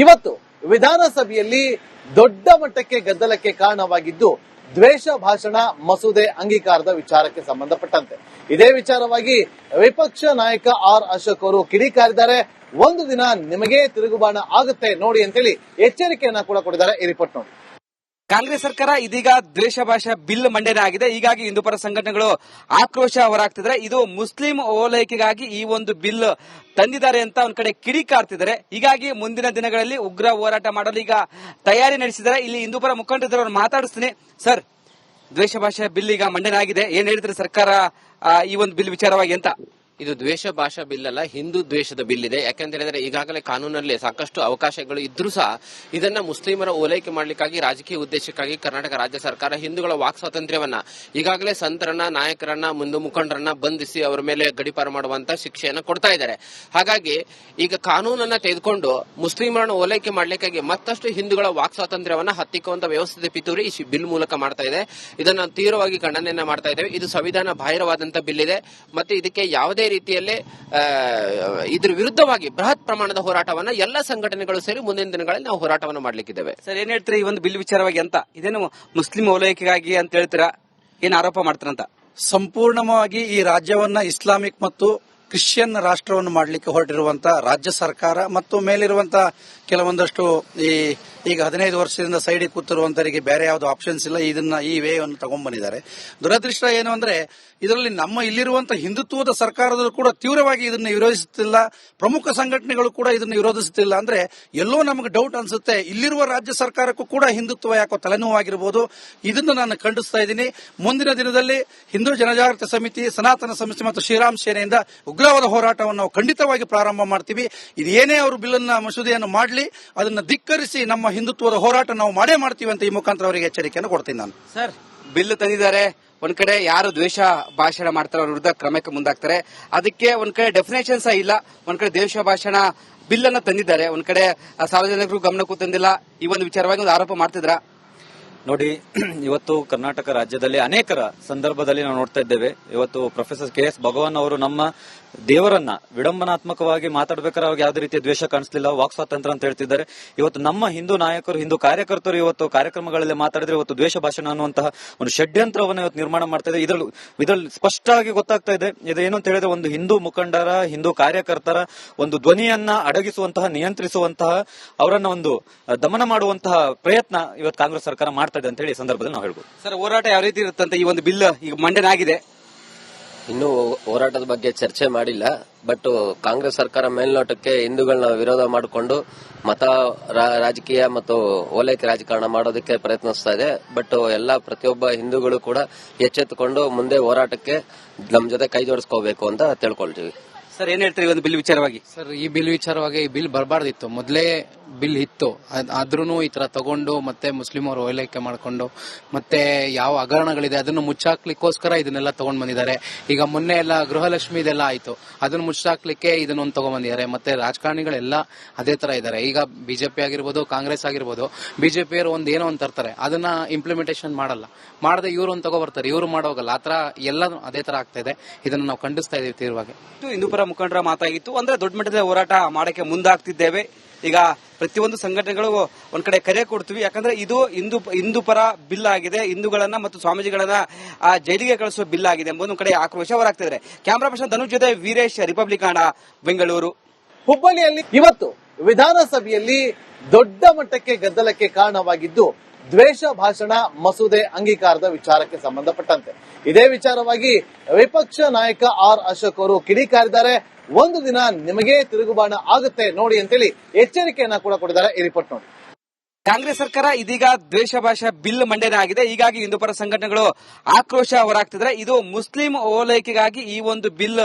ಇವತ್ತು ವಿಧಾನಸಭೆಯಲ್ಲಿ ದೊಡ್ಡ ಮಟ್ಟಕ್ಕೆ ಗದ್ದಲಕ್ಕೆ ಕಾರಣವಾಗಿದ್ದು ದ್ವೇಷ ಭಾಷಣ ಮಸೂದೆ ಅಂಗೀಕಾರದ ವಿಚಾರಕ್ಕೆ ಸಂಬಂಧಪಟ್ಟಂತೆ. ಇದೇ ವಿಚಾರವಾಗಿ ವಿಪಕ್ಷ ನಾಯಕ ಆರ್ ಅಶೋಕ್ ಅವರು ಕಿಡಿಕಾರಿದ್ದಾರೆ. ಒಂದು ದಿನ ನಿಮಗೆ ತಿರುಗುಬಾಣ ಆಗುತ್ತೆ ನೋಡಿ ಅಂತೇಳಿ ಎಚ್ಚರಿಕೆಯನ್ನ ಕೂಡ ಕೊಟ್ಟಿದ್ದಾರೆ ಈ ರಿಪೋರ್ಟ್ ನೋಡಿ. ಕಾಂಗ್ರೆಸ್ ಸರ್ಕಾರ ಇದೀಗ ದ್ವೇಷ ಭಾಷಾ ಬಿಲ್ ಮಂಡನೆ ಆಗಿದೆ ಹೀಗಾಗಿ ಹಿಂದೂಪರ ಸಂಘಟನೆಗಳು ಆಕ್ರೋಶ ಹೊರಾಗ್ತಿದ್ದಾರೆ ಇದು ಮುಸ್ಲಿಂ ಓಲೈಕೆಗಾಗಿ ಈ ಒಂದು ಬಿಲ್ ತಂದಿದ್ದಾರೆ ಅಂತ ಒಂದ್ ಕಡೆ ಕಿಡಿಕಾರ್ತಿದ್ದಾರೆ ಹೀಗಾಗಿ ಮುಂದಿನ ದಿನಗಳಲ್ಲಿ ಉಗ್ರ ಹೋರಾಟ ಮಾಡಲು ಈಗ ತಯಾರಿ ನಡೆಸಿದ್ದಾರೆ. ಇಲ್ಲಿ ಹಿಂದೂಪರ ಮುಖಂಡರು ಮಾತಾಡಿಸ್ತೀನಿ. ಸರ್, ದ್ವೇಷ ಭಾಷಾ ಬಿಲ್ ಈಗ ಮಂಡನೆ ಆಗಿದೆ ಏನ್ ಹೇಳಿದ್ರೆ ಸರ್ಕಾರ ಈ ಒಂದು ಬಿಲ್ ವಿಚಾರವಾಗಿ ಅಂತ? ಇದು ದ್ವೇಷ ಭಾಷಾ ಬಿಲ್ ಅಲ್ಲ ಹಿಂದೂ ದ್ವೇಷದ ಬಿಲ್ ಇದೆ ಯಾಕಂತ ಹೇಳಿದ್ರೆ ಈಗಾಗಲೇ ಕಾನೂನಲ್ಲಿ ಸಾಕಷ್ಟು ಅವಕಾಶಗಳು ಇದ್ರೂ ಸಹ ಇದನ್ನ ಮುಸ್ಲಿಮರ ಓಲೈಕೆ ಮಾಡಲಿಕ್ಕಾಗಿ, ರಾಜಕೀಯ ಉದ್ದೇಶಕ್ಕಾಗಿ ಕರ್ನಾಟಕ ರಾಜ್ಯ ಸರ್ಕಾರ ಹಿಂದೂಗಳ ವಾಕ್ ಸ್ವಾತಂತ್ರ್ಯವನ್ನ ಈಗಾಗಲೇ ಸಂತರನ್ನ, ನಾಯಕರನ್ನ, ಮುಂದೆ ಮುಖಂಡರನ್ನ ಬಂಧಿಸಿ ಅವರ ಮೇಲೆ ಗಡಿಪಾರು ಮಾಡುವಂತ ಶಿಕ್ಷೆಯನ್ನ ಕೊಡ್ತಾ ಇದ್ದಾರೆ. ಹಾಗಾಗಿ ಈಗ ಕಾನೂನನ್ನ ತೆಗೆದುಕೊಂಡು ಮುಸ್ಲಿಮರನ್ನ ಓಲೈಕೆ ಮಾಡಲಿಕ್ಕಾಗಿ ಮತ್ತಷ್ಟು ಹಿಂದೂಗಳ ವಾಕ್ ಸ್ವಾತಂತ್ರ್ಯವನ್ನ ಹತ್ತಿಕ್ಕುವಂತ ವ್ಯವಸ್ಥೆ ಪಿತೂರಿ ಈ ಬಿಲ್ ಮೂಲಕ ಮಾಡ್ತಾ ಇದೆ. ಇದನ್ನ ತೀವ್ರವಾಗಿ ಖಂಡನೆಯನ್ನ ಮಾಡ್ತಾ ಇದ್ದೇವೆ. ಇದು ಸಂವಿಧಾನ ಬಾಹಿರವಾದಂತ ಬಿಲ್ ಇದೆ ಮತ್ತೆ ಇದಕ್ಕೆ ಯಾವುದೇ ರೀತಿಯಲ್ಲಿ ಇದ್ರ ವಿರುದ್ಧವಾಗಿ ಬೃಹತ್ ಪ್ರಮಾಣದ ಹೋರಾಟವನ್ನ ಎಲ್ಲ ಸಂಘಟನೆಗಳು ಸೇರಿ ಮುಂದಿನ ದಿನಗಳಲ್ಲಿ ನಾವು ಹೋರಾಟವನ್ನು ಮಾಡ್ಲಿಕ್ಕಿದ್ದೇವೆ. ಸರ್ ಏನ್ ಹೇಳ್ತೀರಾ ಈ ಒಂದು ಬಿಲ್ ವಿಚಾರವಾಗಿ ಅಂತ? ಇದೇನು ಮುಸ್ಲಿಂ ಓಲೈಕೆಗಾಗಿ ಅಂತ ಹೇಳ್ತೀರಾ? ಏನ್ ಆರೋಪ ಮಾಡ್ತಾರಂತ? ಸಂಪೂರ್ಣವಾಗಿ ಈ ರಾಜ್ಯವನ್ನ ಇಸ್ಲಾಮಿಕ್ ಮತ್ತು ಕ್ರಿಶ್ಚಿಯನ್ ರಾಷ್ಟ್ರವನ್ನು ಮಾಡಲಿಕ್ಕೆ ಹೊರಟಿರುವಂತಹ ರಾಜ್ಯ ಸರ್ಕಾರ ಮತ್ತು ಮೇಲಿರುವಂತಹ ಕೆಲವೊಂದಷ್ಟು ಈ ಈಗ ಹದಿನೈದು ವರ್ಷದಿಂದ ಸೈಡಿಗೆ ಕೂತಿರುವಂತರಿಗೆ ಬೇರೆ ಯಾವ್ದು ಆಪ್ಷನ್ಸ್ ಇಲ್ಲ. ಇದನ್ನ ಈ ವೇ ಅನ್ನು ತಗೊಂಡ್ಬಂದಿದ್ದಾರೆ ದುರದೃಷ್ಟ ಏನು ಅಂದ್ರೆ, ಇದರಲ್ಲಿ ನಮ್ಮ ಇಲ್ಲಿರುವಂತ ಹಿಂದುತ್ವದ ಸರ್ಕಾರದಲ್ಲೂ ಕೂಡ ತೀವ್ರವಾಗಿ ಇದನ್ನ ವಿರೋಧಿಸುತ್ತಿಲ್ಲ. ಪ್ರಮುಖ ಸಂಘಟನೆಗಳು ಕೂಡ ಇದನ್ನ ವಿರೋಧಿಸುತ್ತಿಲ್ಲ. ಅಂದ್ರೆ ಎಲ್ಲೋ ನಮಗೆ ಡೌಟ್ ಅನ್ಸುತ್ತೆ. ಇಲ್ಲಿರುವ ರಾಜ್ಯ ಸರ್ಕಾರಕ್ಕೂ ಕೂಡ ಹಿಂದುತ್ವ ಯಾಕೋ ತಲೆನೋವಾಗಿರ್ಬೋದು. ಇದನ್ನು ನಾನು ಖಂಡಿಸ್ತಾ ಇದ್ದೀನಿ. ಮುಂದಿನ ದಿನದಲ್ಲಿ ಹಿಂದೂ ಜನಜಾಗೃತಿ ಸಮಿತಿ, ಸನಾತನ ಸಂಸ್ಥೆ ಮತ್ತು ಶ್ರೀರಾಮ್ ಸೇನೆಯಿಂದ ಉಗ್ರವಾದ ಹೋರಾಟವನ್ನು ನಾವು ಖಂಡಿತವಾಗಿ ಪ್ರಾರಂಭ ಮಾಡ್ತೀವಿ. ಇದು ಏನೇ ಅವರು ಬಿಲ್ಲನ್ನ ಮಸೂದೆಯನ್ನು ಮಾಡಲಿ, ಅದನ್ನ ಧಿಕ್ಕರಿಸಿ ನಮ್ಮ ಹಿಂದುತ್ವದ ಹೋರಾಟ ನಾವು ಮಾಡೇ ಮಾಡ್ತೀವಿ ಅಂತ ಈ ಮುಖಾಂತರ ಅವರಿಗೆ ಎಚ್ಚರಿಕೆಯನ್ನು ಕೊಡ್ತೀನಿ ನಾನು. ಸರ್, ಬಿಲ್ ತಂದಿದ್ದಾರೆ. ಒಂದ್ ಕಡೆ ಯಾರು ದ್ವೇಷ ಭಾಷಣ ಮಾಡ್ತಾರೋ ಅವ್ರ ವಿರುದ್ಧ ಕ್ರಮಕ್ಕೆ ಮುಂದಾಗ್ತಾರೆ. ಅದಕ್ಕೆ ಒಂದ್ ಕಡೆ ಡೆಫಿನೇಷನ್ ಸಹ ಇಲ್ಲ. ಒಂದ್ ಕಡೆ ದ್ವೇಷ ಭಾಷಣ ಬಿಲ್ ಅನ್ನ ತಂದಿದ್ದಾರೆ. ಒಂದ್ ಕಡೆ ಸಾರ್ವಜನಿಕರು ಗಮನಕ್ಕೂ ತಂದಿಲ್ಲ. ಈ ಒಂದು ವಿಚಾರವಾಗಿ ಒಂದು ಆರೋಪ ಮಾಡ್ತಿದ್ರ? ನೋಡಿ, ಇವತ್ತು ಕರ್ನಾಟಕ ರಾಜ್ಯದಲ್ಲಿ ಅನೇಕರ ಸಂದರ್ಭದಲ್ಲಿ ನಾವು ನೋಡ್ತಾ ಇದ್ದೇವೆ. ಇವತ್ತು ಪ್ರೊಫೆಸರ್ ಕೆ ಎಸ್ ಭಗವಾನ್ ಅವರು ನಮ್ಮ ದೇವರನ್ನ ವಿಡಂಬನಾತ್ಮಕವಾಗಿ ಮಾತಾಡ್ಬೇಕಾದ್ರೆ ಅವ್ರಿಗೆ ಯಾವುದೇ ರೀತಿಯ ದ್ವೇಷ ಕಾಣಿಸ್ಲಿಲ್ಲ. ವಾಕ್ ಸ್ವಾತಂತ್ರ್ಯ ಅಂತ ಹೇಳ್ತಿದ್ದಾರೆ. ಇವತ್ತು ನಮ್ಮ ಹಿಂದೂ ನಾಯಕರು, ಹಿಂದೂ ಕಾರ್ಯಕರ್ತರು ಇವತ್ತು ಕಾರ್ಯಕ್ರಮಗಳಲ್ಲಿ ಮಾತಾಡಿದ್ರೆ ಇವತ್ತು ದ್ವೇಷ ಭಾಷಣ ಅನ್ನುವಂತಹ ಒಂದು ಷಡ್ಯಂತ್ರವನ್ನು ಇವತ್ತು ನಿರ್ಮಾಣ ಮಾಡ್ತಾ ಇದೆ. ಇದರಲ್ಲಿ ಇದರಲ್ಲಿ ಸ್ಪಷ್ಟವಾಗಿ ಗೊತ್ತಾಗ್ತಾ ಇದೆ. ಇದು ಏನು ಅಂತ ಹೇಳಿದ್ರೆ ಒಂದು ಹಿಂದೂ ಮುಖಂಡರ, ಹಿಂದೂ ಕಾರ್ಯಕರ್ತರ ಒಂದು ಧ್ವನಿಯನ್ನ ಅಡಗಿಸುವಂತಹ, ನಿಯಂತ್ರಿಸುವಂತಹ ಅವರನ್ನ ಒಂದು ದಮನ ಮಾಡುವಂತಹ ಪ್ರಯತ್ನ ಇವತ್ತು ಕಾಂಗ್ರೆಸ್ ಸರ್ಕಾರ ಮಾಡ್ತಾ ಇದೆ ಅಂತ ಹೇಳಿ ಈ ಸಂದರ್ಭದಲ್ಲಿ ನಾವು ಹೇಳ್ಬೋದು. ಸರ್ ಹೋರಾಟ ಯಾವ ರೀತಿ ಇರುತ್ತಂತ ಈ ಒಂದು ಬಿಲ್ ಈಗ ಮಂಡನೆ ಆಗಿದೆ. ಇನ್ನೂ ಹೋರಾಟದ ಬಗ್ಗೆ ಚರ್ಚೆ ಮಾಡಿಲ್ಲ ಬಟ್ ಕಾಂಗ್ರೆಸ್ ಸರ್ಕಾರ ಮೇಲ್ನೋಟಕ್ಕೆ ಹಿಂದೂಗಳನ್ನ ವಿರೋಧ ಮಾಡಿಕೊಂಡು ಮತ ರಾ- ರಾಜಕೀಯ ಮತ್ತು ಓಲೈಕೆ ರಾಜಕಾರಣ ಮಾಡೋದಕ್ಕೆ ಪ್ರಯತ್ನಿಸ್ತಾ ಇದೆ. ಬಟ್ ಎಲ್ಲ ಪ್ರತಿಯೊಬ್ಬ ಹಿಂದೂಗಳು ಕೂಡ ಎಚ್ಚೆತ್ತುಕೊಂಡು ಮುಂದೆ ಹೋರಾಟಕ್ಕೆ ನಮ್ಮ ಜೊತೆ ಕೈ ಜೋಡಿಸ್ಕೋಬೇಕು ಅಂತ ತಿಳ್ಕೊಳ್ತೀವಿ. ಸರ್ ಏನ್ ಹೇಳ್ತೀರಿ ಒಂದು ಬಿಲ್ ವಿಚಾರವಾಗಿ? ಸರ್ ಈ ಬಿಲ್ ವಿಚಾರವಾಗಿ ಈ ಬಿಲ್ ಬರಬಾರ್ದಿತ್ತು. ಮೊದಲೇ ಬಿಲ್ ಇತ್ತು. ಆದ್ರೂ ಈ ತರ ತಗೊಂಡು ಮತ್ತೆ ಮುಸ್ಲಿಂ ಅವರು ಓಲೈಕೆ ಮಾಡ್ಕೊಂಡು ಮತ್ತೆ ಯಾವ ಹಗರಣಗಳಿದೆ ಅದನ್ನು ಮುಚ್ಚಾಕ್ಲಿಕ್ಕೋಸ್ಕರ ಇದನ್ನೆಲ್ಲ ತಗೊಂಡ್ ಬಂದಿದ್ದಾರೆ. ಈಗ ಮೊನ್ನೆ ಎಲ್ಲ ಗೃಹಲಕ್ಷ್ಮಿ ಇದೆಲ್ಲ ಆಯ್ತು. ಅದನ್ನು ಮುಚ್ಚಾಕ್ಲಿಕ್ಕೆ ಇದನ್ನೊಂದು ತಗೊಂಡ್ ಬಂದಿದ್ದಾರೆ ಮತ್ತೆ ರಾಜಕಾರಣಿಗಳೆಲ್ಲ ಅದೇ ತರ ಇದ್ದಾರೆ. ಈಗ ಬಿಜೆಪಿ ಆಗಿರ್ಬೋದು ಕಾಂಗ್ರೆಸ್ ಆಗಿರ್ಬೋದು ಬಿಜೆಪಿಯವರು ಒಂದ್ ಏನೋ ಒಂದು ತರ್ತಾರೆ. ಅದನ್ನ ಇಂಪ್ಲಿಮೆಂಟೇಷನ್ ಮಾಡಲ್ಲ. ಮಾಡದೆ ಇವರು ಒಂದು ತಗೋಬರ್ತಾರೆ. ಇವರು ಮಾಡೋಗಲ್ಲ. ಆತರ ಎಲ್ಲ ಅದೇ ತರ ಆಗ್ತಾ ಇದೆ. ಇದನ್ನು ನಾವು ಖಂಡಿಸ್ತಾ ಇದೀವಿ ತೀವ್ರವಾಗಿ. ಇದು ಹಿಂದೂಪರ ಮುಖಂಡರ ಮಾತಾಗಿತ್ತು. ಅಂದ್ರೆ ದೊಡ್ಡ ಮಟ್ಟದ ಹೋರಾಟ ಮಾಡಕ್ಕೆ ಮುಂದಾಗ್ತಿದ್ದೇವೆ. ಈಗ ಪ್ರತಿಯೊಂದು ಸಂಘಟನೆಗಳು ಒಂದ್ ಕಡೆ ಕರೆ ಕೊಡ್ತೀವಿ. ಯಾಕಂದ್ರೆ ಇದು ಹಿಂದೂ ಹಿಂದೂ ಪರ ಬಿಲ್ ಆಗಿದೆ. ಹಿಂದೂಗಳನ್ನ ಮತ್ತು ಸ್ವಾಮೀಜಿಗಳನ್ನ ಆ ಜೈಲಿಗೆ ಕಳಿಸುವ ಬಿಲ್ ಆಗಿದೆ ಎಂಬುದು ಕಡೆ ಆಕ್ರೋಶ ಹೊರಾಗ್ತಿದ್ದಾರೆ ಕ್ಯಾಮರಾ ಪರ್ಸನ್ ಧನುಷ್ ಜೊತೆ ವೀರೇಶ್ ರಿಪಬ್ಲಿಕ್ ಆಣ ಬೆಂಗಳೂರು. ಹುಬ್ಬಳ್ಳಿಯಲ್ಲಿ ಇವತ್ತು ವಿಧಾನಸಭೆಯಲ್ಲಿ ದೊಡ್ಡ ಮಟ್ಟಕ್ಕೆ ಗದ್ದಲಕ್ಕೆ ಕಾರಣವಾಗಿದ್ದು ದ್ವೇಷ ಭಾಷಣ ಮಸೂದೆ ಅಂಗೀಕಾರದ ವಿಚಾರಕ್ಕೆ ಸಂಬಂಧಪಟ್ಟಂತೆ. ಇದೇ ವಿಚಾರವಾಗಿ ವಿಪಕ್ಷ ನಾಯಕ ಆರ್ ಅಶೋಕ್ ಅವರು ಕಿಡಿಕಾರಿದ್ದಾರೆ. ಒಂದು ದಿನ ನಿಮಗೆ ತಿರುಗುಬಾಣ ಆಗುತ್ತೆ ನೋಡಿ ಅಂತೇಳಿ ಎಚ್ಚರಿಕೆಯನ್ನ ಕೂಡ ಕೊಟ್ಟಿದ್ದಾರೆ ಈ ರಿಪೋರ್ಟ್ ನೋಡಿ. ಕಾಂಗ್ರೆಸ್ ಸರ್ಕಾರ ಇದೀಗ ದ್ವೇಷ ಭಾಷಾ ಬಿಲ್ ಮಂಡನೆ ಆಗಿದೆ. ಹೀಗಾಗಿ ಹಿಂದೂಪರ ಸಂಘಟನೆಗಳು ಆಕ್ರೋಶ ಹೊರಾಗ್ತಿದ್ರೆ ಇದು ಮುಸ್ಲಿಂ ಓಲೈಕೆಗಾಗಿ ಈ ಒಂದು ಬಿಲ್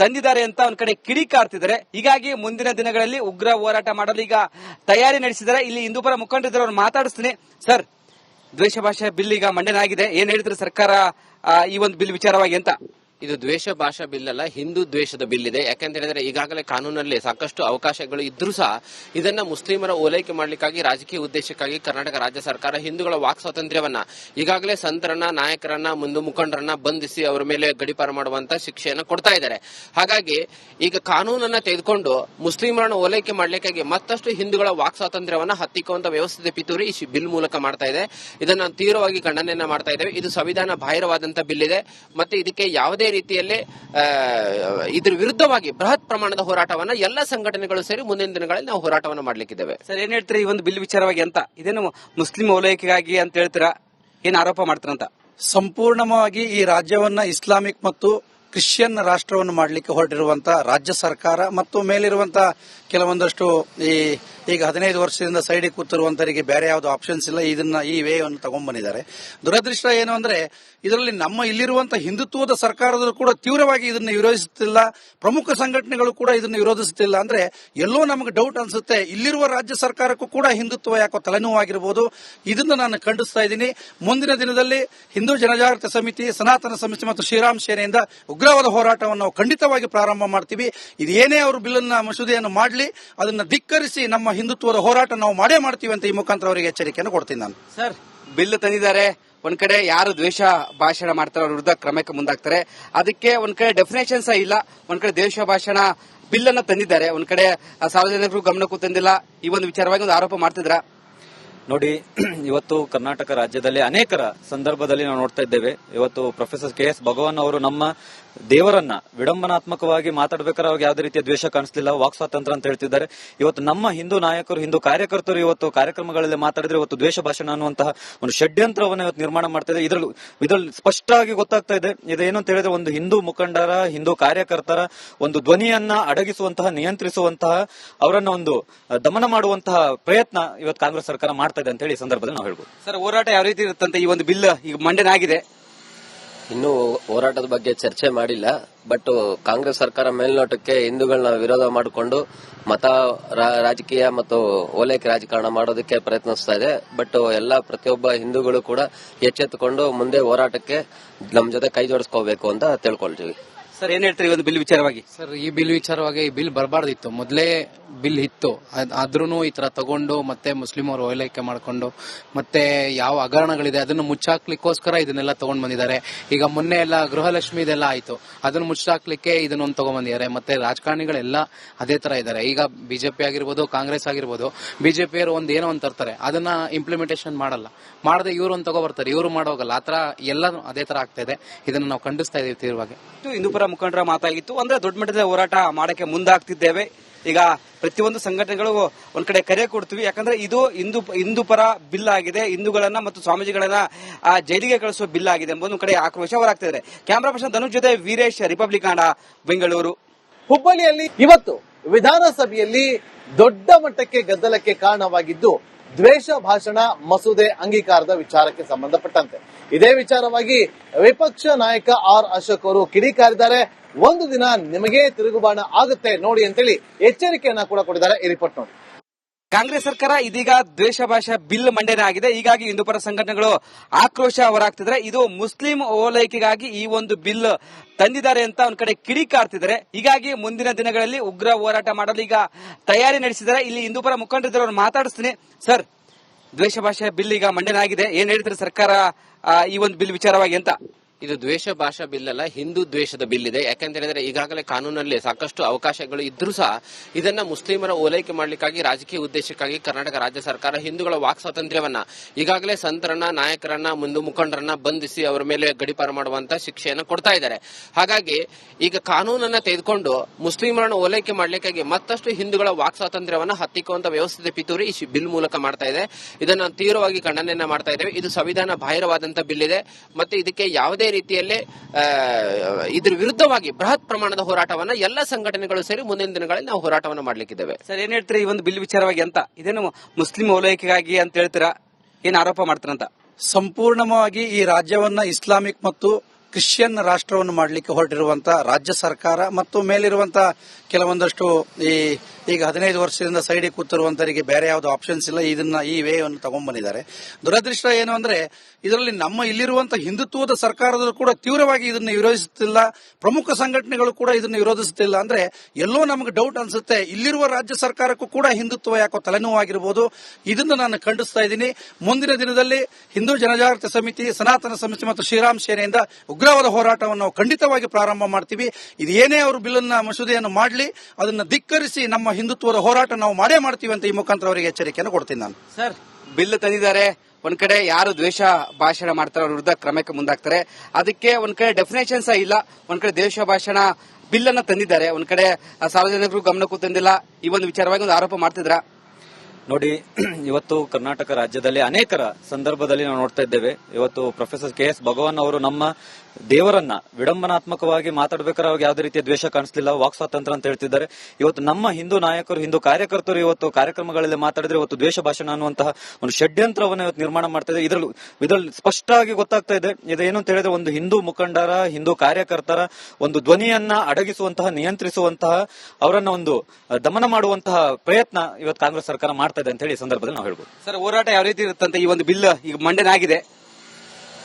ತಂದಿದ್ದಾರೆ ಅಂತ ಒಂದ್ ಕಡೆ ಕಿಡಿಕಾಡ್ತಿದ್ದಾರೆ ಹೀಗಾಗಿ ಮುಂದಿನ ದಿನಗಳಲ್ಲಿ ಉಗ್ರ ಹೋರಾಟ ಮಾಡಲು ಈಗ ತಯಾರಿ ನಡೆಸಿದ್ದಾರೆ. ಇಲ್ಲಿ ಹಿಂದೂಪರ ಮುಖಂಡರು ಅವ್ರು ಮಾತಾಡಿಸ್ತೀನಿ. ಸರ್, ದ್ವೇಷ ಭಾಷೆ ಬಿಲ್ ಈಗ ಮಂಡನೆ ಆಗಿದೆ. ಏನ್ ಹೇಳಿದ್ರು ಸರ್ಕಾರ ಈ ಒಂದು ಬಿಲ್ ವಿಚಾರವಾಗಿ ಅಂತ? ಇದು ದ್ವೇಷ ಭಾಷಾ ಬಿಲ್ ಅಲ್ಲ ಹಿಂದೂ ದ್ವೇಷದ ಬಿಲ್ ಇದೆ ಯಾಕಂತ ಹೇಳಿದ್ರೆ ಈಗಾಗಲೇ ಕಾನೂನಲ್ಲಿ ಸಾಕಷ್ಟು ಅವಕಾಶಗಳು ಇದ್ರೂ ಸಹ ಇದನ್ನ ಮುಸ್ಲಿಮರ ಓಲೈಕೆ ಮಾಡಲಿಕ್ಕಾಗಿ, ರಾಜಕೀಯ ಉದ್ದೇಶಕ್ಕಾಗಿ ಕರ್ನಾಟಕ ರಾಜ್ಯ ಸರ್ಕಾರ ಹಿಂದೂಗಳ ವಾಕ್ ಸ್ವಾತಂತ್ರ್ಯವನ್ನ ಈಗಾಗಲೇ ಸಂತರನ್ನ, ನಾಯಕರನ್ನ, ಮುಂದೆ ಮುಖಂಡರನ್ನ ಬಂಧಿಸಿ ಅವರ ಮೇಲೆ ಗಡಿಪಾರ ಮಾಡುವಂತ ಶಿಕ್ಷೆಯನ್ನು ಕೊಡ್ತಾ ಇದ್ದಾರೆ. ಹಾಗಾಗಿ ಈಗ ಕಾನೂನನ್ನ ತೆಗೆದುಕೊಂಡು ಮುಸ್ಲಿಮರನ್ನ ಓಲೈಕೆ ಮಾಡಲಿಕ್ಕಾಗಿ ಮತ್ತಷ್ಟು ಹಿಂದೂಗಳ ವಾಕ್ ಸ್ವಾತಂತ್ರ್ಯವನ್ನ ಹತ್ತಿಕ್ಕುವಂತ ವ್ಯವಸ್ಥೆ ಪಿತೂರಿ ಈ ಬಿಲ್ ಮೂಲಕ ಮಾಡ್ತಾ ಇದೆ. ಇದನ್ನ ತೀವ್ರವಾಗಿ ಖಂಡನೆಯನ್ನ ಮಾಡ್ತಾ ಇದ್ದೇವೆ. ಇದು ಸಂವಿಧಾನ ಬಾಹಿರವಾದಂತ ಬಿಲ್ ಇದೆ. ಮತ್ತೆ ಇದಕ್ಕೆ ಯಾವುದೇ ರೀತಿಯಲ್ಲಿ ಆ, ಇದ್ರ ವಿರುದ್ಧವಾಗಿ ಬೃಹತ್ ಪ್ರಮಾಣದ ಹೋರಾಟವನ್ನ ಎಲ್ಲ ಸಂಘಟನೆಗಳು ಸೇರಿ ಮುಂದಿನ ದಿನಗಳಲ್ಲಿ ನಾವು ಹೋರಾಟವನ್ನ ಮಾಡ್ಲಿಕ್ಕಿದ್ದೇವೆ. ಸರ್ ಏನ್ ಹೇಳ್ತೀರಿ ಈ ಒಂದು ಬಿಲ್ ವಿಚಾರವಾಗಿ ಅಂತ? ಇದೇನು ಮುಸ್ಲಿಂ ಓಲೈಕೆಗಾಗಿ ಅಂತ ಹೇಳ್ತೀರಾ? ಏನ್ ಆರೋಪ ಮಾಡ್ತಾರಂತ? ಸಂಪೂರ್ಣವಾಗಿ ಈ ರಾಜ್ಯವನ್ನ ಇಸ್ಲಾಮಿಕ್ ಮತ್ತು ಕ್ರಿಶ್ಚಿಯನ್ ರಾಷ್ಟ್ರವನ್ನು ಮಾಡಲಿಕ್ಕೆ ಹೊರಟಿರುವಂತಹ ರಾಜ್ಯ ಸರ್ಕಾರ ಮತ್ತು ಮೇಲಿರುವಂತ ಕೆಲವೊಂದಷ್ಟು ಈ ಈಗ ಹದಿನೈದು ವರ್ಷದಿಂದ ಸೈಡಿಗೆ ಕೂತಿರುವಂತರಿಗೆ ಬೇರೆ ಯಾವ್ದು ಆಪ್ಷನ್ಸ್ ಇಲ್ಲ. ಇದನ್ನ ಈ ವೇ ಅನ್ನು ತಗೊಂಡ್ಬಂದಿದ್ದಾರೆ. ದುರದೃಷ್ಟ ಏನು ಅಂದ್ರೆ, ಇದರಲ್ಲಿ ನಮ್ಮ ಇಲ್ಲಿರುವಂತಹ ಹಿಂದುತ್ವದ ಸರ್ಕಾರದಲ್ಲೂ ಕೂಡ ತೀವ್ರವಾಗಿ ಇದನ್ನು ವಿರೋಧಿಸುತ್ತಿಲ್ಲ. ಪ್ರಮುಖ ಸಂಘಟನೆಗಳು ಕೂಡ ಇದನ್ನು ವಿರೋಧಿಸುತ್ತಿಲ್ಲ. ಅಂದ್ರೆ ಎಲ್ಲೋ ನಮಗೆ ಡೌಟ್ ಅನ್ಸುತ್ತೆ. ಇಲ್ಲಿರುವ ರಾಜ್ಯ ಸರ್ಕಾರಕ್ಕೂ ಕೂಡ ಹಿಂದುತ್ವ ಯಾಕೋ ತಲೆನೋವಾಗಿರ್ಬೋದು. ಇದನ್ನು ನಾನು ಖಂಡಿಸ್ತಾ ಇದ್ದೀನಿ. ಮುಂದಿನ ದಿನದಲ್ಲಿ ಹಿಂದೂ ಜನಜಾಗೃತಿ ಸಮಿತಿ, ಸನಾತನ ಸಮಿತಿ ಮತ್ತು ಶ್ರೀರಾಮ್ ಸೇನೆಯಿಂದ ಉಗ್ರವಾದ ಹೋರಾಟವನ್ನು ನಾವು ಖಂಡಿತವಾಗಿ ಪ್ರಾರಂಭ ಮಾಡ್ತೀವಿ. ಇದೇನೇ ಅವರು ಬಿಲ್ಲನ್ನ ಮಸೂದೆಯನ್ನು ಮಾಡಲಿ, ಅದನ್ನ ಧಿಕ್ಕರಿಸಿ ನಮ್ಮ ಹಿಂದುತ್ವದ ಹೋರಾಟ ನಾವು ಮಾಡೇ ಮಾಡ್ತೀವಿ ಅಂತ ಈ ಮುಖಾಂತರ ಅವರಿಗೆ ಎಚ್ಚರಿಕೆಯನ್ನು ಕೊಡ್ತೀನಿ ನಾನು. ಸರ್ ಬಿಲ್ ತಂದಿದ್ದಾರೆ. ಒಂದ್ ಕಡೆ ಯಾರು ದ್ವೇಷ ಭಾಷಣ ಮಾಡ್ತಾರೆ ಅವ್ರ ವಿರುದ್ಧ ಕ್ರಮಕ್ಕೆ ಮುಂದಾಗ್ತಾರೆ. ಅದಕ್ಕೆ ಒಂದ್ ಕಡೆ ಡೆಫಿನೇಷನ್ ಸಹ ಇಲ್ಲ. ಒಂದ್ ಕಡೆ ದ್ವೇಷ ಭಾಷಣ ಬಿಲ್ ಅನ್ನ ತಂದಿದ್ದಾರೆ. ಒಂದ್ ಕಡೆ ಆ ಸಾರ್ವಜನಿಕರು ಗಮನಕ್ಕೂ ತಂದಿಲ್ಲ. ಈ ಒಂದು ವಿಚಾರವಾಗಿ ಒಂದು ಆರೋಪ ಮಾಡ್ತಿದ್ರ? ನೋಡಿ ಇವತ್ತು ಕರ್ನಾಟಕ ರಾಜ್ಯದಲ್ಲಿ ಅನೇಕರ ಸಂದರ್ಭದಲ್ಲಿ ನಾವು ನೋಡ್ತಾ ಇದ್ದೇವೆ. ಇವತ್ತು ಪ್ರೊಫೆಸರ್ ಕೆ ಎಸ್ ಭಗವಾನ್ ಅವರು ನಮ್ಮ ದೇವರನ್ನ ವಿಡಂಬನಾತ್ಮಕವಾಗಿ ಮಾತಾಡ್ಬೇಕಾದ್ರೆ ಅವ್ರಿಗೆ ಯಾವುದೇ ರೀತಿಯ ದ್ವೇಷ ಕಾಣಿಸ್ಲಿಲ್ಲ. ವಾಕ್ ಸ್ವಾತಂತ್ರ್ಯ ಅಂತ ಹೇಳ್ತಿದ್ದಾರೆ. ಇವತ್ತು ನಮ್ಮ ಹಿಂದೂ ನಾಯಕರು, ಹಿಂದೂ ಕಾರ್ಯಕರ್ತರು ಇವತ್ತು ಕಾರ್ಯಕ್ರಮಗಳಲ್ಲಿ ಮಾತಾಡಿದ್ರೆ ಇವತ್ತು ದ್ವೇಷ ಭಾಷಣ ಅನ್ನುವಂತಹ ಒಂದು ಷಡ್ಯಂತ್ರವನ್ನು ಇವತ್ತು ನಿರ್ಮಾಣ ಮಾಡ್ತಾ ಇದೆ. ಇದ್ರಲ್ಲಿ ಇದ್ರಲ್ಲಿ ಸ್ಪಷ್ಟವಾಗಿ ಗೊತ್ತಾಗ್ತಾ ಇದೆ. ಇದೇನು ಅಂತ ಹೇಳಿದ್ರೆ ಒಂದು ಹಿಂದೂ ಮುಖಂಡರ, ಹಿಂದೂ ಕಾರ್ಯಕರ್ತರ ಒಂದು ಧ್ವನಿಯನ್ನ ಅಡಗಿಸುವಂತಹ, ನಿಯಂತ್ರಿಸುವಂತಹ, ಅವರನ್ನ ಒಂದು ದಮನ ಮಾಡುವಂತಹ ಪ್ರಯತ್ನ ಇವತ್ತು ಕಾಂಗ್ರೆಸ್ ಸರ್ಕಾರ ಮಾಡ್ತಾ ಇದೆ ಅಂತ ಹೇಳಿ ಸಂದರ್ಭದಲ್ಲಿ ನಾವು ಹೇಳ್ಬೋದು. ಸರ್, ಹೋರಾಟ ಯಾವ ರೀತಿ ಇರುತ್ತಂತೆ? ಈ ಒಂದು ಬಿಲ್ ಈಗ ಮಂಡನೆ ಆಗಿದೆ. ಇನ್ನೂ ಹೋರಾಟದ ಬಗ್ಗೆ ಚರ್ಚೆ ಮಾಡಿಲ್ಲ ಬಟ್ ಕಾಂಗ್ರೆಸ್ ಸರ್ಕಾರ ಮೇಲ್ನೋಟಕ್ಕೆ ಹಿಂದೂಗಳನ್ನ ವಿರೋಧ ಮಾಡಿಕೊಂಡು ಮತ ರಾಜಕೀಯ ಮತ್ತು ಓಲೈಕೆ ರಾಜಕಾರಣ ಮಾಡೋದಕ್ಕೆ ಪ್ರಯತ್ನಿಸ್ತಾ ಇದೆ. ಬಟ್ ಎಲ್ಲ ಪ್ರತಿಯೊಬ್ಬ ಹಿಂದೂಗಳು ಕೂಡ ಎಚ್ಚೆತ್ತುಕೊಂಡು ಮುಂದೆ ಹೋರಾಟಕ್ಕೆ ನಮ್ಮ ಜೊತೆ ಕೈ ಜೋಡಿಸ್ಕೋಬೇಕು ಅಂತ ತಿಳ್ಕೊಳ್ತೀವಿ. ಸರ್ ಏನ್ ಹೇಳ್ತೀರಿ ಒಂದು ಬಿಲ್ ವಿಚಾರವಾಗಿ? ಸರ್ ಈ ಬಿಲ್ ವಿಚಾರವಾಗಿ ಈ ಬಿಲ್ ಬರಬಾರ್ದಿತ್ತು. ಮೊದಲೇ ಬಿಲ್ ಇತ್ತು. ಆದ್ರೂ ಈ ತರ ತಗೊಂಡು ಮತ್ತೆ ಮುಸ್ಲಿಂ ಅವರು ಓಲೈಕೆ ಮಾಡ್ಕೊಂಡು ಮತ್ತೆ ಯಾವ ಹಗರಣಗಳಿದೆ ಅದನ್ನು ಮುಚ್ಚಾಕ್ಲಿಕ್ಕೋಸ್ಕರ ಇದನ್ನೆಲ್ಲ ತಗೊಂಡ್ ಬಂದಿದ್ದಾರೆ. ಈಗ ಮೊನ್ನೆ ಎಲ್ಲ ಗೃಹಲಕ್ಷ್ಮಿ ಇದೆಲ್ಲ ಆಯ್ತು. ಅದನ್ನು ಮುಚ್ಚಾಕ್ಲಿಕ್ಕೆ ಇದನ್ನೊಂದು ತಗೊಂಡ್ ಬಂದಿದ್ದಾರೆ ಮತ್ತೆ ರಾಜಕಾರಣಿಗಳೆಲ್ಲ ಅದೇ ತರ ಇದ್ದಾರೆ. ಈಗ ಬಿಜೆಪಿ ಆಗಿರ್ಬೋದು ಕಾಂಗ್ರೆಸ್ ಆಗಿರ್ಬೋದು ಬಿಜೆಪಿಯವರು ಒಂದ್ ಏನೋ ಒಂದ್ ತರ್ತಾರೆ. ಅದನ್ನ ಇಂಪ್ಲಿಮೆಂಟೇಷನ್ ಮಾಡಲ್ಲ. ಮಾಡದೆ ಇವರು ಒಂದ್ ತಗೋ ಬರ್ತಾರೆ ಇವರು ಮಾಡೋಗಲ್ಲ. ಆತರ ಎಲ್ಲ ಅದೇ ತರ ಆಗ್ತಾ ಇದೆ. ಇದನ್ನ ನಾವು ಖಂಡಿಸ್ತಾ ಇದೀವಿ ತೀವ್ರವಾಗಿ. ಇತ್ತು ಹಿಂದೂಪರ ಮುಖಂಡರ ಮಾತಾಗಿತ್ತು. ಅಂದ್ರೆ ದೊಡ್ಡ ಮಟ್ಟದ ಹೋರಾಟ ಮಾಡಕ್ಕೆ ಮುಂದಾಗ್ತಿದ್ದೇವೆ. ಈಗ ಪ್ರತಿಯೊಂದು ಸಂಘಟನೆಗಳು ಒಂದ್ ಕಡೆ ಕರೆ ಕೊಡ್ತೀವಿ. ಯಾಕಂದ್ರೆ ಇದು ಹಿಂದೂ ಹಿಂದೂಪರ ಬಿಲ್ ಆಗಿದೆ. ಹಿಂದೂಗಳನ್ನ ಮತ್ತು ಸ್ವಾಮೀಜಿಗಳನ್ನ ಆ, ಜೈಲಿಗೆ ಕಳಿಸುವ ಬಿಲ್ ಆಗಿದೆ ಎಂಬುದು ಕಡೆ ಆಕ್ರೋಶ ಹೊರಾಗ್ತಿದ್ದಾರೆ. ಕ್ಯಾಮರಾ ಪರ್ಸನ್ ಧನುಷ್ ಜೊತೆ ವೀರೇಶ್ ರಿಪಬ್ಲಿಕ್ ಕನ್ನಡ ಬೆಂಗಳೂರು. ಹುಬ್ಬಳ್ಳಿಯಲ್ಲಿ ಇವತ್ತು ವಿಧಾನಸಭೆಯಲ್ಲಿ ದೊಡ್ಡ ಮಟ್ಟಕ್ಕೆ ಗದ್ದಲಕ್ಕೆ ಕಾರಣವಾಗಿದ್ದು ದ್ವೇಷ ಭಾಷಣ ಮಸೂದೆ ಅಂಗೀಕಾರದ ವಿಚಾರಕ್ಕೆ ಸಂಬಂಧಪಟ್ಟಂತೆ. ಇದೇ ವಿಚಾರವಾಗಿ ವಿಪಕ್ಷ ನಾಯಕ ಆರ್ ಅಶೋಕ್ ಅವರು ಕಿಡಿಕಾರಿದ್ದಾರೆ. ಒಂದು ದಿನ ನಿಮಗೆ ತಿರುಗುಬಾಣ ಆಗುತ್ತೆ ನೋಡಿ ಅಂತೇಳಿ ಎಚ್ಚರಿಕೆಯನ್ನ ಕೂಡ ಕೊಟ್ಟಿದ್ದಾರೆ ಈ ರಿಪೋರ್ಟ್ ನೋಡಿ. ಕಾಂಗ್ರೆಸ್ ಸರ್ಕಾರ ಇದೀಗ ದ್ವೇಷ ಭಾಷಾ ಬಿಲ್ ಮಂಡನೆ ಆಗಿದೆ. ಹೀಗಾಗಿ ಹಿಂದೂಪರ ಸಂಘಟನೆಗಳು ಆಕ್ರೋಶ ಹೊರಾಗ್ತಿದ್ರೆ ಇದು ಮುಸ್ಲಿಂ ಓಲೈಕೆಗಾಗಿ ಈ ಒಂದು ಬಿಲ್ ತಂದಿದ್ದಾರೆ ಅಂತ ಒಂದ್ ಕಡೆ ಕಿಡಿಕಾರ್ತಿದ್ದಾರೆ ಹೀಗಾಗಿ ಮುಂದಿನ ದಿನಗಳಲ್ಲಿ ಉಗ್ರ ಹೋರಾಟ ಮಾಡಲು ಈಗ ತಯಾರಿ ನಡೆಸಿದ್ದಾರೆ. ಇಲ್ಲಿ ಹಿಂದೂಪರ ಮುಖಂಡರಿದ್ದಾರೆ, ಅವ್ರನ್ನ ಮಾತಾಡಿಸ್ತೀನಿ. ಸರ್, ದ್ವೇಷ ಭಾಷಾ ಬಿಲ್ ಈಗ ಮಂಡನೆ ಆಗಿದೆ. ಏನ್ ಹೇಳ್ತಾರೆ ಸರ್ಕಾರ ಈ ಒಂದು ಬಿಲ್ ವಿಚಾರವಾಗಿ ಅಂತ? ಇದು ದ್ವೇಷ ಭಾಷಾ ಬಿಲ್ ಅಲ್ಲ ಹಿಂದೂ ದ್ವೇಷದ ಬಿಲ್ ಇದೆ ಯಾಕಂತ ಹೇಳಿದ್ರೆ ಈಗಾಗಲೇ ಕಾನೂನಲ್ಲಿ ಸಾಕಷ್ಟು ಅವಕಾಶಗಳು ಇದ್ರೂ ಸಹ ಇದನ್ನ ಮುಸ್ಲಿಮರ ಓಲೈಕೆ ಮಾಡಲಿಕ್ಕಾಗಿ, ರಾಜಕೀಯ ಉದ್ದೇಶಕ್ಕಾಗಿ ಕರ್ನಾಟಕ ರಾಜ್ಯ ಸರ್ಕಾರ ಹಿಂದೂಗಳ ವಾಕ್ ಸ್ವಾತಂತ್ರ್ಯವನ್ನ, ಈಗಾಗಲೇ ಸಂತರನ್ನ, ನಾಯಕರನ್ನ, ಮುಂದೆ ಮುಖಂಡರನ್ನ ಬಂಧಿಸಿ ಅವರ ಮೇಲೆ ಗಡಿಪಾರ ಮಾಡುವಂತ ಶಿಕ್ಷೆಯನ್ನು ಕೊಡ್ತಾ ಇದ್ದಾರೆ. ಹಾಗಾಗಿ ಈಗ ಕಾನೂನನ್ನ ತೆಗೆದುಕೊಂಡು ಮುಸ್ಲಿಮರನ್ನ ಓಲೈಕೆ ಮಾಡಲಿಕ್ಕಾಗಿ ಮತ್ತಷ್ಟು ಹಿಂದೂಗಳ ವಾಕ್ ಸ್ವಾತಂತ್ರ್ಯವನ್ನ ಹತ್ತಿಕ್ಕುವಂತ ವ್ಯವಸ್ಥೆ ಪಿತೂರಿ ಈ ಬಿಲ್ ಮೂಲಕ ಮಾಡ್ತಾ ಇದೆ. ಇದನ್ನ ತೀವ್ರವಾಗಿ ಖಂಡನೆಯನ್ನ ಮಾಡ್ತಾ ಇದ್ದೇವೆ. ಇದು ಸಂವಿಧಾನ ಬಾಹಿರವಾದಂತ ಬಿಲ್ ಇದೆ. ಮತ್ತೆ ಇದಕ್ಕೆ ಯಾವುದೇ ರೀತಿಯಲ್ಲಿ ಆ, ಇದ್ರ ವಿರುದ್ಧವಾಗಿ ಬೃಹತ್ ಪ್ರಮಾಣದ ಹೋರಾಟವನ್ನ ಎಲ್ಲ ಸಂಘಟನೆಗಳು ಸೇರಿ ಮುಂದಿನ ದಿನಗಳಲ್ಲಿ ನಾವು ಹೋರಾಟವನ್ನ ಮಾಡ್ಲಿಕ್ಕಿದ್ದೇವೆ. ಸರ್ ಏನ್ ಹೇಳ್ತೀರಿ ಈ ಒಂದು ಬಿಲ್ ವಿಚಾರವಾಗಿ ಅಂತ? ಇದೇನು ಮುಸ್ಲಿಂ ಓಲೈಕೆಗಾಗಿ ಅಂತ ಹೇಳ್ತೀರಾ? ಏನ್ ಆರೋಪ ಮಾಡ್ತಾರಂತ? ಸಂಪೂರ್ಣವಾಗಿ ಈ ರಾಜ್ಯವನ್ನ ಇಸ್ಲಾಮಿಕ್ ಮತ್ತು ಕ್ರಿಶ್ಚಿಯನ್ ರಾಷ್ಟ್ರವನ್ನು ಮಾಡಲಿಕ್ಕೆ ಹೊರಟಿರುವಂತ ರಾಜ್ಯ ಸರ್ಕಾರ ಮತ್ತು ಮೇಲಿರುವಂತ ಕೆಲವೊಂದಷ್ಟು ಈ ಈಗ ಹದಿನೈದು ವರ್ಷದಿಂದ ಸೈಡಿಗೆ ಕೂತಿರುವಂತರಿಗೆ ಬೇರೆ ಯಾವ್ದು ಆಪ್ಷನ್ಸ್ ಇಲ್ಲ. ಇದನ್ನ ಈ ವೇ ಅನ್ನು ತಗೊಂಡ್ಬಂದಿದ್ದಾರೆ. ದುರದೃಷ್ಟ ಏನು ಅಂದ್ರೆ, ಇದರಲ್ಲಿ ನಮ್ಮ ಇಲ್ಲಿರುವಂತಹ ಹಿಂದುತ್ವದ ಸರ್ಕಾರದಲ್ಲೂ ಕೂಡ ತೀವ್ರವಾಗಿ ಇದನ್ನು ವಿರೋಧಿಸುತ್ತಿಲ್ಲ. ಪ್ರಮುಖ ಸಂಘಟನೆಗಳು ಕೂಡ ಇದನ್ನು ವಿರೋಧಿಸುತ್ತಿಲ್ಲ. ಅಂದ್ರೆ ಎಲ್ಲೋ ನಮಗೆ ಡೌಟ್ ಅನ್ಸುತ್ತೆ. ಇಲ್ಲಿರುವ ರಾಜ್ಯ ಸರ್ಕಾರಕ್ಕೂ ಕೂಡ ಹಿಂದುತ್ವ ಯಾಕೋ ತಲೆನೋವಾಗಿರಬಹುದು ಇದನ್ನು ನಾನು ಖಂಡಿಸ್ತಾ ಇದ್ದೀನಿ. ಮುಂದಿನ ದಿನದಲ್ಲಿ ಹಿಂದೂ ಜನಜಾಗೃತಿ ಸಮಿತಿ, ಸನಾತನ ಸಮಿತಿ ಮತ್ತು ಶ್ರೀರಾಮ್ ಸೇನೆಯಿಂದ ಉಗ್ರವಾದ ಹೋರಾಟವನ್ನು ನಾವು ಖಂಡಿತವಾಗಿ ಪ್ರಾರಂಭ ಮಾಡ್ತೀವಿ. ಇದು ಏನೇ ಅವರು ಬಿಲ್ಲನ್ನ ಮಸೂದೆಯನ್ನು ಮಾಡಲಿ ಅದನ್ನು ಧಿಕ್ಕರಿಸಿ ನಮ್ಮ ಹಿಂದುತ್ವದ ಹೋರಾಟ ನಾವು ಮಾಡೇ ಮಾಡ್ತೀವಿ ಅಂತ ಈ ಮುಖಾಂತರ ಅವರಿಗೆ ಎಚ್ಚರಿಕೆಯನ್ನು ಕೊಡ್ತೀನಿ ನಾನು. ಸರ್ ಬಿಲ್ ತಂದಿದ್ದಾರೆ. ಒಂದ್ ಕಡೆ ಯಾರು ದ್ವೇಷ ಭಾಷಣ ಮಾಡ್ತಾರೆ ಅವ್ರ ವಿರುದ್ಧ ಕ್ರಮಕ್ಕೆ ಮುಂದಾಗ್ತಾರೆ. ಅದಕ್ಕೆ ಒಂದ್ ಕಡೆ ಡೆಫಿನೇಷನ್ ಸಹ ಇಲ್ಲ. ಒಂದ್ ಕಡೆ ದ್ವೇಷ ಭಾಷಣ ಬಿಲ್ ಅನ್ನ ತಂದಿದ್ದಾರೆ. ಒಂದ್ ಕಡೆ ಆ ಸಾರ್ವಜನಿಕರು ಗಮನಕ್ಕೂ ತಂದಿಲ್ಲ. ಈ ಒಂದು ವಿಚಾರವಾಗಿ ಒಂದು ಆರೋಪ ಮಾಡ್ತಿದ್ರ? ನೋಡಿ ಇವತ್ತು ಕರ್ನಾಟಕ ರಾಜ್ಯದಲ್ಲಿ ಅನೇಕರ ಸಂದರ್ಭದಲ್ಲಿ ನಾವು ನೋಡ್ತಾ ಇದ್ದೇವೆ. ಇವತ್ತು ಪ್ರೊಫೆಸರ್ ಕೆ ಎಸ್ ಭಗವಾನ್ ಅವರು ನಮ್ಮ ದೇವರನ್ನ ವಿಡಂಬನಾತ್ಮಕವಾಗಿ ಮಾತಾಡ್ಬೇಕಾದ್ರೆ ಅವ್ರಿಗೆ ಯಾವುದೇ ರೀತಿಯ ದ್ವೇಷ ಕಾಣಿಸ್ಲಿಲ್ಲ. ವಾಕ್ ಸ್ವಾತಂತ್ರ್ಯ ಅಂತ ಹೇಳ್ತಿದ್ದಾರೆ. ಇವತ್ತು ನಮ್ಮ ಹಿಂದೂ ನಾಯಕರು, ಹಿಂದೂ ಕಾರ್ಯಕರ್ತರು ಇವತ್ತು ಕಾರ್ಯಕ್ರಮಗಳಲ್ಲಿ ಮಾತಾಡಿದ್ರೆ ಇವತ್ತು ದ್ವೇಷ ಭಾಷಣ ಅನ್ನುವಂತಹ ಒಂದು ಷಡ್ಯಂತ್ರವನ್ನು ಇವತ್ತು ನಿರ್ಮಾಣ ಮಾಡ್ತಾ ಇದೆ. ಇದರಲ್ಲಿ ಇದರಲ್ಲಿ ಸ್ಪಷ್ಟವಾಗಿ ಗೊತ್ತಾಗ್ತಾ ಇದೆ. ಇದೇನು ಅಂತ ಹೇಳಿದ್ರೆ ಒಂದು ಹಿಂದೂ ಮುಖಂಡರ, ಹಿಂದೂ ಕಾರ್ಯಕರ್ತರ ಒಂದು ಧ್ವನಿಯನ್ನ ಅಡಗಿಸುವಂತಹ, ನಿಯಂತ್ರಿಸುವಂತಹ, ಅವರನ್ನ ಒಂದು ದಮನ ಮಾಡುವಂತಹ ಪ್ರಯತ್ನ ಇವತ್ತು ಕಾಂಗ್ರೆಸ್ ಸರ್ಕಾರ ಮಾಡ್ತಾ ಇದೆ ಅಂತ ಹೇಳಿ ಸಂದರ್ಭದಲ್ಲಿ ನಾವು ಹೇಳ್ಬೋದು. ಸರ್, ಹೋರಾಟ ಯಾವ ರೀತಿ ಇರುತ್ತಂತೆ ಈ ಒಂದು ಬಿಲ್ ಈಗ ಮಂಡನೆ ಆಗಿದೆ.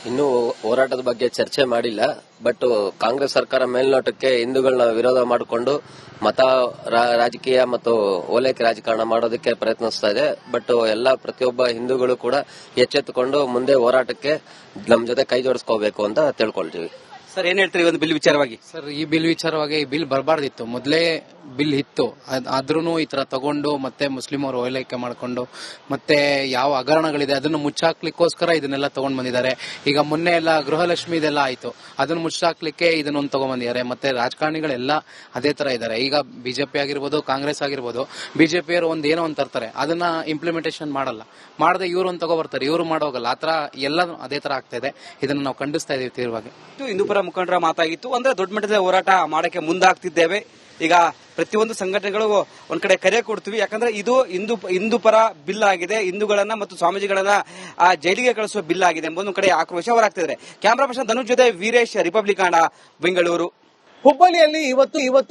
ಇನ್ನೂ ಹೋರಾಟದ ಬಗ್ಗೆ ಚರ್ಚೆ ಮಾಡಿಲ್ಲ ಬಟ್ ಕಾಂಗ್ರೆಸ್ ಸರ್ಕಾರ ಮೇಲ್ನೋಟಕ್ಕೆ ಹಿಂದೂಗಳನ್ನ ವಿರೋಧ ಮಾಡಿಕೊಂಡು ಮತ ರಾ- ರಾಜಕೀಯ ಮತ್ತು ಓಲೈಕೆ ರಾಜಕಾರಣ ಮಾಡೋದಕ್ಕೆ ಪ್ರಯತ್ನಿಸ್ತಾ ಇದೆ. ಬಟ್ ಎಲ್ಲ ಪ್ರತಿಯೊಬ್ಬ ಹಿಂದೂಗಳು ಕೂಡ ಎಚ್ಚೆತ್ತುಕೊಂಡು ಮುಂದೆ ಹೋರಾಟಕ್ಕೆ ನಮ್ಮ ಜೊತೆ ಕೈ ಜೋಡಿಸ್ಕೋಬೇಕು ಅಂತ ತಿಳ್ಕೊಳ್ತೀವಿ. ಸರ್ ಏನ್ ಹೇಳ್ತೀರಿ ಈ ಒಂದು ಬಿಲ್ ವಿಚಾರವಾಗಿ? ಸರ್ ಈ ಬಿಲ್ ವಿಚಾರವಾಗಿ ಈ ಬಿಲ್ ಬರಬಾರ್ದಿತ್ತು. ಮೊದಲೇ ಬಿಲ್ ಇತ್ತು. ಆದ್ರೂ ಈ ತರ ತಗೊಂಡು ಮತ್ತೆ ಮುಸ್ಲಿಂ ಅವರು ಓಲೈಕೆ ಮಾಡ್ಕೊಂಡು ಮತ್ತೆ ಯಾವ ಹಗರಣಗಳಿದೆ ಅದನ್ನು ಮುಚ್ಚಾಕ್ಲಿಕ್ಕೋಸ್ಕರ ಇದನ್ನೆಲ್ಲ ತಗೊಂಡ್ ಬಂದಿದ್ದಾರೆ. ಈಗ ಮೊನ್ನೆ ಎಲ್ಲ ಗೃಹಲಕ್ಷ್ಮಿ ಇದೆಲ್ಲ ಆಯ್ತು. ಅದನ್ನು ಮುಚ್ಚಾಕ್ಲಿಕ್ಕೆ ಇದನ್ನೊಂದು ತಗೊಂಡ್ ಬಂದಿದ್ದಾರೆ ಮತ್ತೆ ರಾಜಕಾರಣಿಗಳೆಲ್ಲ ಅದೇ ತರ ಇದ್ದಾರೆ. ಈಗ ಬಿಜೆಪಿ ಆಗಿರ್ಬೋದು, ಕಾಂಗ್ರೆಸ್ ಆಗಿರ್ಬೋದು, ಬಿಜೆಪಿಯವರು ಒಂದ್ ಏನೋ ಒಂದ್ ತರ್ತಾರೆ. ಅದನ್ನ ಇಂಪ್ಲಿಮೆಂಟೇಷನ್ ಮಾಡಲ್ಲ. ಮಾಡದೆ ಇವರು ಒಂದ್ ತಗೋ ಬರ್ತಾರೆ ಮಾಡೋಗಲ್ಲ. ಮಾಡೋಗಲ್ಲ ಆತರ ಎಲ್ಲ ಅದೇ ತರ ಆಗ್ತಾ ಇದೆ. ಇದನ್ನ ನಾವು ಖಂಡಿಸ್ತಾ ಇದೀವಿ ಹಿಂದೂಪುರ ಹಿಂದೂಪರ ಮುಖಂಡರ ಮಾತಾಗಿತ್ತು. ಅಂದ್ರೆ ದೊಡ್ಡ ಮಟ್ಟದ ಹೋರಾಟ ಮಾಡಕ್ಕೆ ಮುಂದಾಗ್ತಿದ್ದೇವೆ. ಈಗ ಪ್ರತಿಯೊಂದು ಸಂಘಟನೆಗಳು ಒಂದ್ ಕಡೆ ಕರೆ ಕೊಡ್ತೀವಿ. ಯಾಕಂದ್ರೆ ಇದು ಹಿಂದೂ ಹಿಂದೂ ಪರ ಬಿಲ್ ಆಗಿದೆ. ಹಿಂದೂಗಳನ್ನ ಮತ್ತು ಸ್ವಾಮೀಜಿಗಳನ್ನ ಆ ಜೈಲಿಗೆ ಕಳಿಸುವ ಬಿಲ್ ಆಗಿದೆ ಎಂಬ ಒಂದು ಕಡೆ ಆಕ್ರೋಶ ಹೊರಾಗ್ತಿದ್ದಾರೆ ಕ್ಯಾಮ್ರಾ ಪರ್ಸನ್ ಧನುಷ್ ಜೊತೆ ವೀರೇಶ್, ರಿಪಬ್ಲಿಕ್ ಬೆಂಗಳೂರು. ಹುಬ್ಬಳ್ಳಿಯಲ್ಲಿ ಇವತ್ತು ಇವತ್ತು